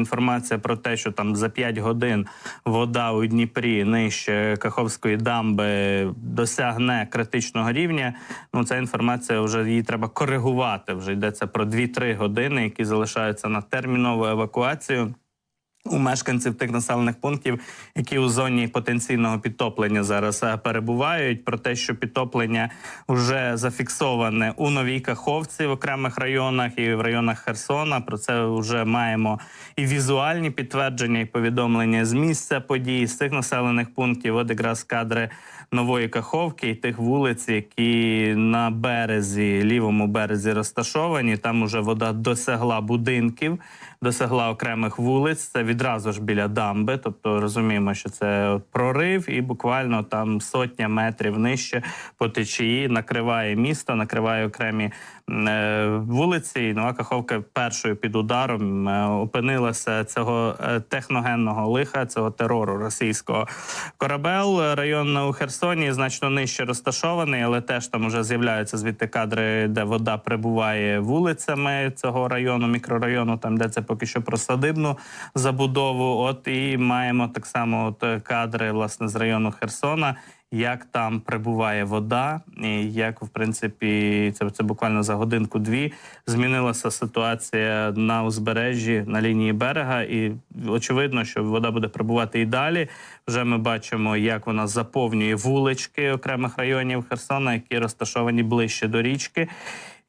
інформація про те, що там за 5 годин вода у Дніпрі нижче Каховської дамби досягне критичного рівня. Ну ця інформація вже її треба коригувати. Вже йдеться про 2-3 години, які залишаються на термінову евакуацію. У мешканців тих населених пунктів, які у зоні потенційного підтоплення зараз е, перебувають, про те, що підтоплення вже зафіксоване у новій Каховці в окремих районах і в районах Херсона. Про це вже маємо і візуальні підтвердження, і повідомлення з місця подій з цих населених пунктів. От якраз кадри нової Каховки і тих вулиць, які на березі, лівому березі розташовані. Там уже вода досягла будинків, досягла окремих вулиць. Це відразу ж біля дамби. Тобто розуміємо, що це прорив, і буквально там сотня метрів нижче по течії накриває місто, накриває окремі е, вулиці. Нова Каховка першою під ударом е, опинилася цього е, техногенного лиха, цього терору російського. Корабел район у Херсоні значно нижче розташований, але теж там вже з'являються звідти кадри, де вода прибуває вулицями цього району, мікрорайону, там де це поки що про садибну забудову. От і маємо так само от кадри власне з району Херсона. Як там прибуває вода, і як в принципі це, це буквально за годинку-дві змінилася ситуація на узбережжі на лінії берега, і очевидно, що вода буде прибувати і далі. Вже ми бачимо, як вона заповнює вулички окремих районів Херсона, які розташовані ближче до річки.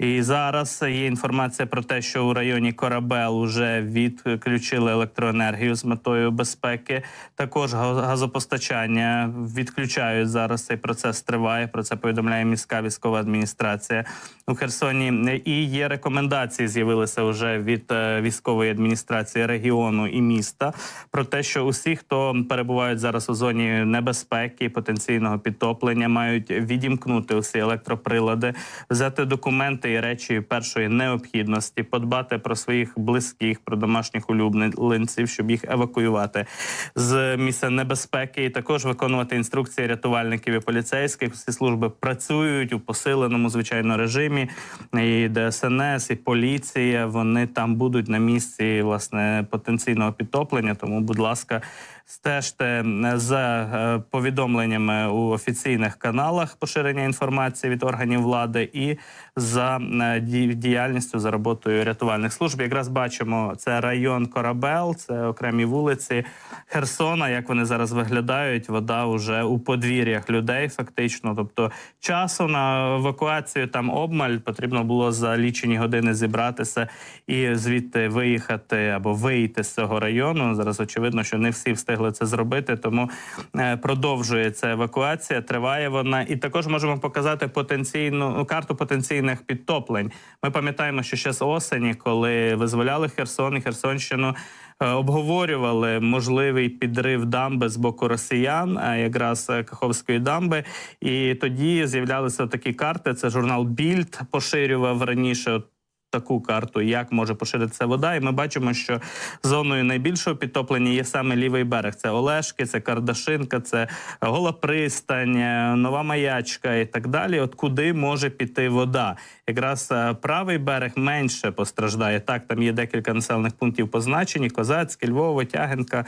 І зараз є інформація про те, що у районі Корабел вже відключили електроенергію з метою безпеки. Також га- газопостачання відключають зараз. Цей процес триває. Про це повідомляє міська військова адміністрація у Херсоні. І є рекомендації, з'явилися вже від е, військової адміністрації регіону і міста про те, що усі, хто перебувають зараз у зоні небезпеки, потенційного підтоплення, мають відімкнути усі електроприлади, взяти документи і речі першої необхідності, подбати про своїх близьких, про домашніх улюбленців, щоб їх евакуювати з місця небезпеки, і також виконувати інструкції рятувальників і поліцейських. Всі служби працюють у посиленому звичайно режимі. І ДСНС, і поліція вони там будуть на місці власне потенційного підтоплення. Тому, будь ласка. Стежте за е, повідомленнями у офіційних каналах поширення інформації від органів влади і за е, діяльністю за роботою рятувальних служб. Якраз бачимо це район Корабел, це окремі вулиці Херсона. Як вони зараз виглядають? Вода вже у подвір'ях людей, фактично. Тобто часу на евакуацію там обмаль потрібно було за лічені години зібратися і звідти виїхати або вийти з цього району. Зараз очевидно, що не всі встигли це зробити, тому е, продовжується евакуація. Триває вона, і також можемо показати потенційну ну, карту потенційних підтоплень. Ми пам'ятаємо, що ще з осені, коли визволяли Херсон і Херсонщину. е, Обговорювали можливий підрив дамби з боку росіян, а якраз е, Каховської дамби. І тоді з'являлися такі карти. Це журнал Більд поширював раніше. От таку карту, як може поширитися вода, і ми бачимо, що зоною найбільшого підтоплення є саме лівий берег. Це Олешки, це Кардашинка, це Гола пристань, е, Нова Маячка і так далі. От куди може піти вода? Якраз е, правий берег менше постраждає. Так, там є декілька населених пунктів позначені: Козацьке, Львово, Тягинка,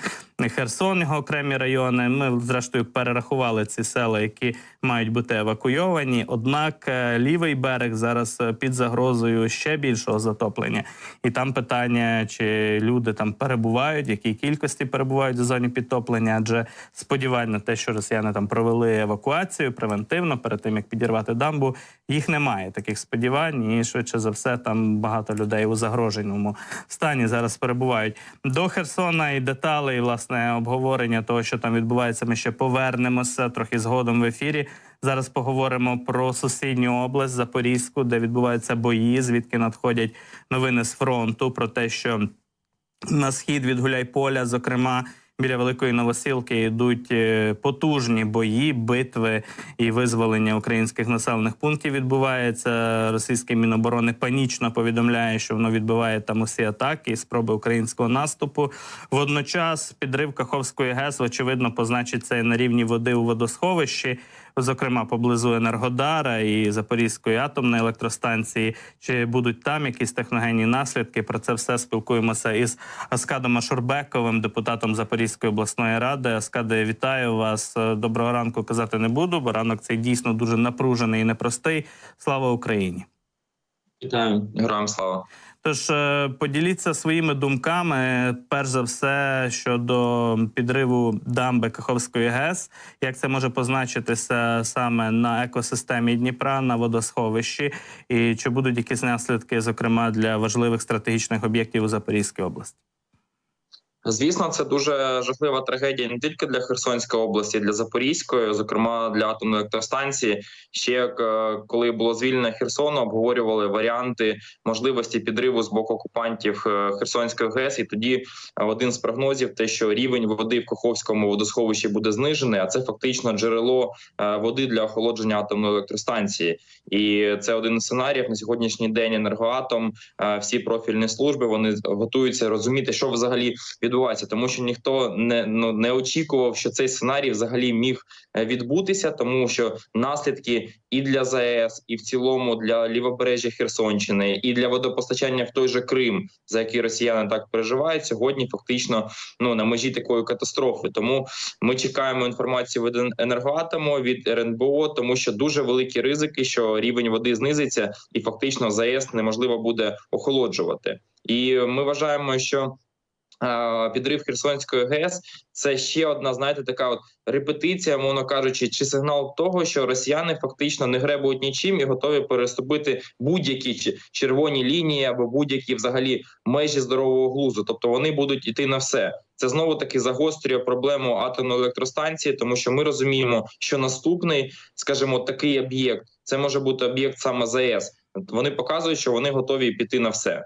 Херсон, його окремі райони. Ми зрештою перерахували ці села, які мають бути евакуйовані. Однак е, лівий берег зараз під загрозою ще більшого затоплення. І там питання, чи люди там перебувають, якій кількості перебувають у зоні підтоплення, адже сподівань на те, що росіяни там провели евакуацію превентивно перед тим як підірвати дамбу, їх немає таких сподівань, і швидше за все там багато людей у загроженому стані зараз перебувають. До Херсона і деталей, власне, обговорення того, що там відбувається, ми ще повернемося трохи згодом в ефірі. Зараз поговоримо про сусідню область Запорізьку, де відбуваються бої, звідки надходять новини з фронту про те, що на схід від Гуляйполя, зокрема. Біля великої новосілки йдуть е, потужні бої, битви і визволення українських населених пунктів відбувається. Російське міноборони панічно повідомляє, що воно відбиває там усі атаки і спроби українського наступу. Водночас підрив Каховської ГЕС очевидно позначиться на рівні води у водосховищі. Зокрема поблизу Енергодара і Запорізької атомної електростанції. Чи будуть там якісь техногенні наслідки? Про це все спілкуємося із Аскадом Ашурбековим, депутатом Запорізької обласної ради. Аскаде, вітаю вас. Е, Доброго ранку казати не буду, бо ранок цей дійсно дуже напружений і непростий. Слава Україні! Вітаю, героям слава. Тож е, поділіться своїми думками, перш за все, щодо підриву дамби Каховської ГЕС, як це може позначитися саме на екосистемі Дніпра, на водосховищі, і чи будуть якісь наслідки, зокрема для важливих стратегічних об'єктів у Запорізькій області? Звісно, це дуже жахлива трагедія не тільки для Херсонської області, для Запорізької, зокрема для атомної електростанції. Ще е, коли було звільнено Херсон, обговорювали варіанти можливості підриву з боку окупантів е, Херсонської ГЕС. І тоді е, один з прогнозів, те, що рівень води в Каховському водосховищі буде знижений, а це фактично джерело води для охолодження атомної електростанції. І це один з сценаріїв на сьогоднішній день. Енергоатом, всі профільні служби вони готуються розуміти, що взагалі відбувається, тому що ніхто не ну не очікував, що цей сценарій взагалі міг е, відбутися, тому що наслідки і для ЗАЕС, і в цілому для лівобережжя Херсонщини, і для водопостачання в той же Крим, за який росіяни так переживають, сьогодні фактично ну на межі такої катастрофи. Тому ми чекаємо інформацію від енергоатому від РНБО, тому що дуже великі ризики, що рівень води знизиться, і фактично ЗАЕС неможливо буде охолоджувати. І ми вважаємо, що підрив Херсонської ГЕС це ще одна, знаєте, така от репетиція, мовно кажучи, чи сигнал того, що росіяни фактично не гребують нічим і готові переступити будь-які червоні лінії або будь-які взагалі межі здорового глузу. Тобто вони будуть іти на все. Це знову таки загострює проблему атомної електростанції, тому що ми розуміємо, що наступний, скажімо, такий об'єкт це може бути об'єкт саме ЗАЕС. Вони показують, що вони готові піти на все.